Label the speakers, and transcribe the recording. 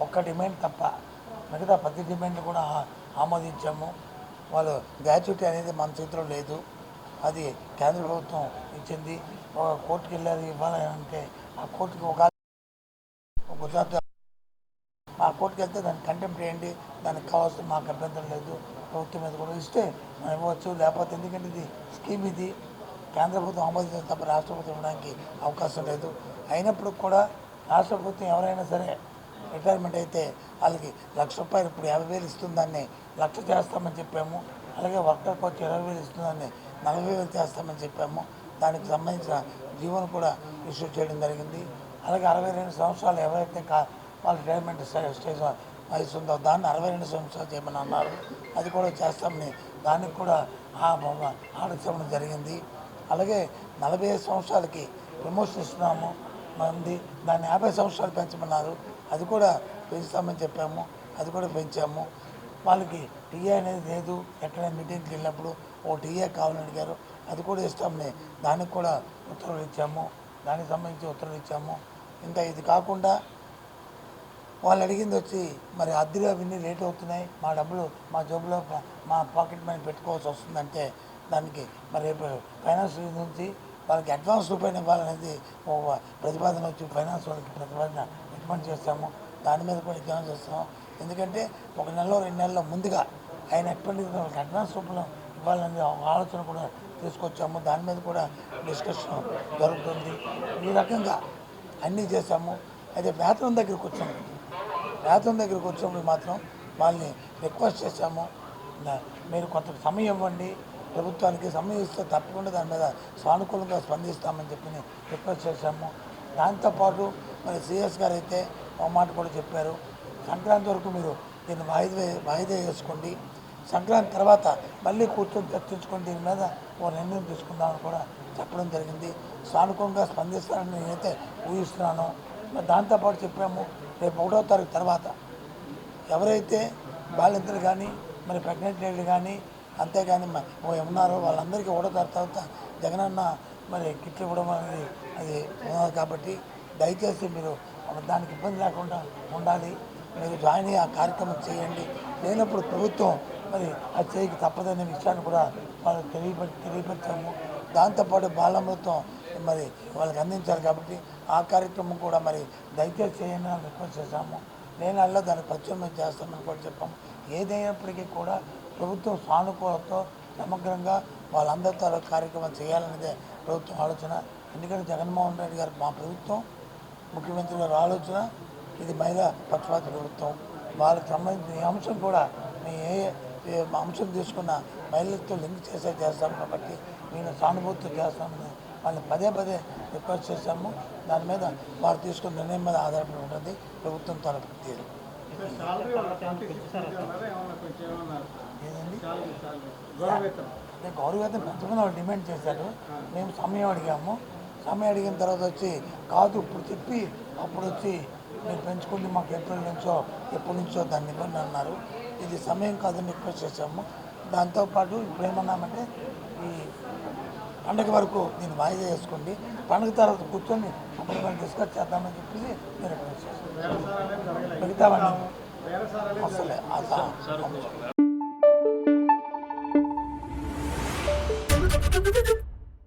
Speaker 1: ఒక్క డిమాండ్ తప్ప మిగతా ప్రతి డిమాండ్ కూడా ఆమోదించాము. వాళ్ళు గ్రాట్యుటీ అనేది మన చేతిలో లేదు. అది కేంద్ర ప్రభుత్వం ఇచ్చింది. ఒక కోర్టుకి వెళ్ళాలి ఇవ్వాలి అంటే ఆ కోర్టుకి ఒక గుజరాత్ ఆ కోర్టుకి వెళ్తే దాన్ని కంటెంప్ట్ చేయండి. దానికి కావాల్సిన మాకు అభ్యంతరం లేదు. ప్రభుత్వం మీద కూడా ఇస్తే మనం ఇవ్వచ్చు. లేకపోతే ఎందుకంటే ఇది స్కీమ్ ఇది. కేంద్ర ప్రభుత్వం ఆమోదించిన తప్ప రాష్ట్ర ప్రభుత్వం ఇవ్వడానికి అవకాశం లేదు. అయినప్పుడు కూడా రాష్ట్ర ప్రభుత్వం ఎవరైనా సరే రిటైర్మెంట్ అయితే వాళ్ళకి లక్ష రూపాయలు ఇప్పుడు యాభై వేలు ఇస్తుందని లక్ష చేస్తామని చెప్పాము. అలాగే వర్కర్కి వచ్చి ఇరవై వేలు ఇస్తుందని నలభై వేలు చేస్తామని చెప్పాము. దానికి సంబంధించిన జీవన కూడా ఇష్యూ చేయడం జరిగింది. అలాగే అరవై రెండు సంవత్సరాలు ఎవరైతే కా వాళ్ళ రిటైర్మెంట్ స్టేజ్ వయసు ఉందో దాన్ని అరవై రెండు సంవత్సరాలు చేయమని అన్నారు. అది కూడా చేస్తామని దానికి కూడా ఆ బొమ్మ జరిగింది. అలాగే నలభై ఐదు సంవత్సరాలకి ప్రమోషన్ ఇస్తున్నాము. మంది దాన్ని యాభై సంవత్సరాలు పెంచమన్నారు. అది కూడా పెంచుతామని చెప్పాము. అది కూడా పెంచాము. వాళ్ళకి టీఏ అనేది లేదు. ఎక్కడ మీటింగ్కి వెళ్ళినప్పుడు ఓ టీఏ కావాలని అడిగారు. అది కూడా ఇస్తామని దానికి కూడా ఉత్తర్వులు ఇచ్చాము. దానికి సంబంధించి ఉత్తర్వులు ఇచ్చాము. ఇంకా ఇది కాకుండా వాళ్ళు అడిగింది వచ్చి మరి అద్దెలు అవన్నీ రేట్ అవుతున్నాయి? మా డబ్బులు మా జోబులో మా- మా పాకెట్ మనీ పెట్టుకోవాల్సి వస్తుందంటే దానికి మరి రేపు ఫైనాన్స్ నుంచి వాళ్ళకి అడ్వాన్స్ రూపాయలు ఇవ్వాలనేది ఒక ప్రతిపాదన వచ్చి ఫైనాన్స్ వాళ్ళకి ప్రతిపాదన రికమెండ్ చేస్తాము. దాని మీద కూడా ఎగ్జామ్ చేస్తాము. ఎందుకంటే ఒక నెలలో రెండు నెలల ముందుగా ఆయన ఎక్స్పెండిచర్ వాళ్ళకి అడ్వాన్స్ రూపంలో ఇవ్వాలనే ఒక ఆలోచన కూడా తీసుకొచ్చాము. దాని మీద కూడా డిస్కషన్ జరుగుతుంది. ఈ రకంగా అన్నీ చేశాము. అయితే వేతనం దగ్గరికి వచ్చాము. వేతనం దగ్గరికి వచ్చినప్పుడు మాత్రం వాళ్ళని రిక్వెస్ట్ చేశాము. మీరు కొంత సమయం ఇవ్వండి. ప్రభుత్వానికి సమయం ఇస్తే తప్పకుండా దాని మీద సానుకూలంగా స్పందిస్తామని చెప్పి రిక్వెస్ట్ చేశాము. దాంతోపాటు మరి సిఎస్ గారు అయితే ఒక మాట కూడా చెప్పారు. సంక్రాంతి వరకు మీరు దీన్ని వాయిదా వాయిదా చేసుకోండి సంక్రాంతి తర్వాత మళ్ళీ కూర్చొని చర్చించుకొని దీని మీద ఓ నిర్ణయం తీసుకుందామని కూడా చెప్పడం జరిగింది. సానుకూలంగా స్పందిస్తానని నేనైతే ఊహిస్తున్నాను. మరి దాంతోపాటు చెప్పాము రేపు ఒకటో తారీఖు తర్వాత ఎవరైతే బాలింతలు కానీ మరి ప్రెగ్నెంట్ లేడీలు కానీ అంతేకాని ఓ ఉన్నారో వాళ్ళందరికీ ఒకటో తర్వాత జగనన్న మరి కిట్లు ఇవ్వడం అనేది అది ఉన్నది కాబట్టి దయచేసి మీరు దానికి ఇబ్బంది లేకుండా ఉండాలి. మీరు జాయిన్ అయ్యి ఆ కార్యక్రమం చేయండి. లేనప్పుడు ప్రభుత్వం మరి అది చేయక తప్పదనే విషయాన్ని కూడా వాళ్ళకి తెలియపరి తెలియపరిచాము. దాంతోపాటు బాలమృతం మరి వాళ్ళకి అందించాలి కాబట్టి ఆ కార్యక్రమం కూడా మరి దయచేసి చేయండి అని రిక్వెస్ట్ చేశాము. నేను అలా దాన్ని ప్రత్యామ్నాయం చేస్తామని కూడా చెప్పాము. ఏదైనప్పటికీ కూడా ప్రభుత్వం సానుకూలతో సమగ్రంగా వాళ్ళందరితో కార్యక్రమం చేయాలనేదే ప్రభుత్వం ఆలోచన. ఎందుకంటే జగన్మోహన్ రెడ్డి గారు మా ప్రభుత్వం ముఖ్యమంత్రి గారి ఆలోచన ఇది మహిళా పక్షపాత ప్రభుత్వం. వాళ్ళకి సంబంధించిన ఈ అంశం కూడా మేము ఏ అంశం తీసుకున్న మహిళలతో లింక్ చేసే చేస్తాం కాబట్టి నేను సానుభూతితో చేస్తామని వాళ్ళని పదే పదే రిక్వెస్ట్ చేశాము. దాని మీద వారు తీసుకున్న నిర్ణయం మీద ఆధారపడి ఉంటుంది ప్రభుత్వం తరపు తీరు. ఏదండి? అంటే గౌరవేతనం పెంచమని వాళ్ళు డిమాండ్ చేశారు. మేము సమయం అడిగాము. సమయం అడిగిన తర్వాత వచ్చి కాదు ఇప్పుడు చెప్పి అప్పుడు వచ్చి మీరు పెంచుకుంటే మాకు ఏప్రిల్ నుంచో ఎప్పటి నుంచో దాన్ని ఇవ్వండి అన్నారు. ఇది సమయం కాదని రిక్వెస్ట్ చేశాము. దాంతోపాటు ఇప్పుడు ఏమన్నామంటే ఈ పండగ వరకు నేను వాయిదా చేసుకోండి పండగ తర్వాత కూర్చొని అప్పుడు మనం డిస్కస్ చేద్దామని చెప్పేసి నేను రిక్వెస్ట్ చేశాను మిగతావన్నీ. అసలే అసలు